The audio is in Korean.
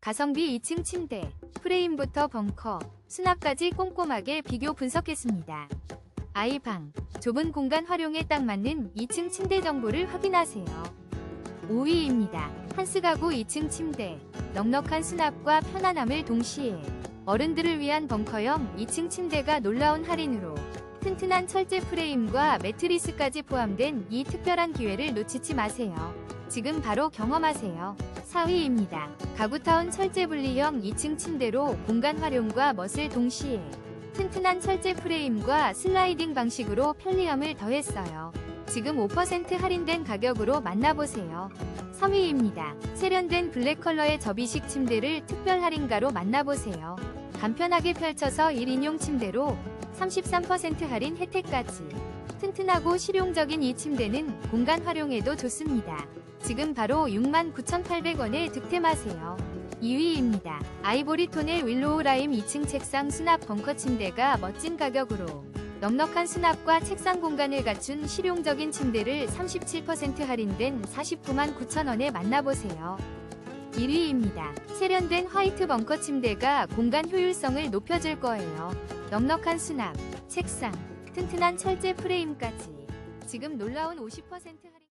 가성비 2층 침대, 프레임부터 벙커, 수납까지 꼼꼼하게 비교 분석했습니다. 아이 방, 좁은 공간 활용에 딱 맞는 2층 침대 정보를 확인하세요. 5위입니다. 한스 가구 2층 침대, 넉넉한 수납과 편안함을 동시에 어른들을 위한 벙커형 2층 침대가 놀라운 할인으로 튼튼한 철제 프레임과 매트리스까지 포함된 이 특별한 기회를 놓치지 마세요. 지금 바로 경험하세요. 4위입니다. 가구타운 철제 분리형 2층 침대로 공간 활용과 멋을 동시에 튼튼한 철제 프레임과 슬라이딩 방식으로 편리함을 더했어요. 지금 5% 할인된 가격으로 만나보세요. 3위입니다. 세련된 블랙 컬러의 접이식 침대를 특별 할인가로 만나보세요. 간편하게 펼쳐서 1인용 침대로 33% 할인 혜택까지. 튼튼하고 실용적인 이 침대는 공간 활용에도 좋습니다. 지금 바로 69,800원에 득템하세요. 2위입니다. 아이보리 톤의 윌로우 라임 2층 책상 수납 벙커 침대가 멋진 가격으로 넉넉한 수납과 책상 공간을 갖춘 실용적인 침대를 37% 할인된 49만 9천원에 만나보세요. 1위입니다. 세련된 화이트 벙커 침대가 공간 효율성을 높여줄 거예요. 넉넉한 수납, 책상, 튼튼한 철제 프레임까지. 지금 놀라운 50% 할인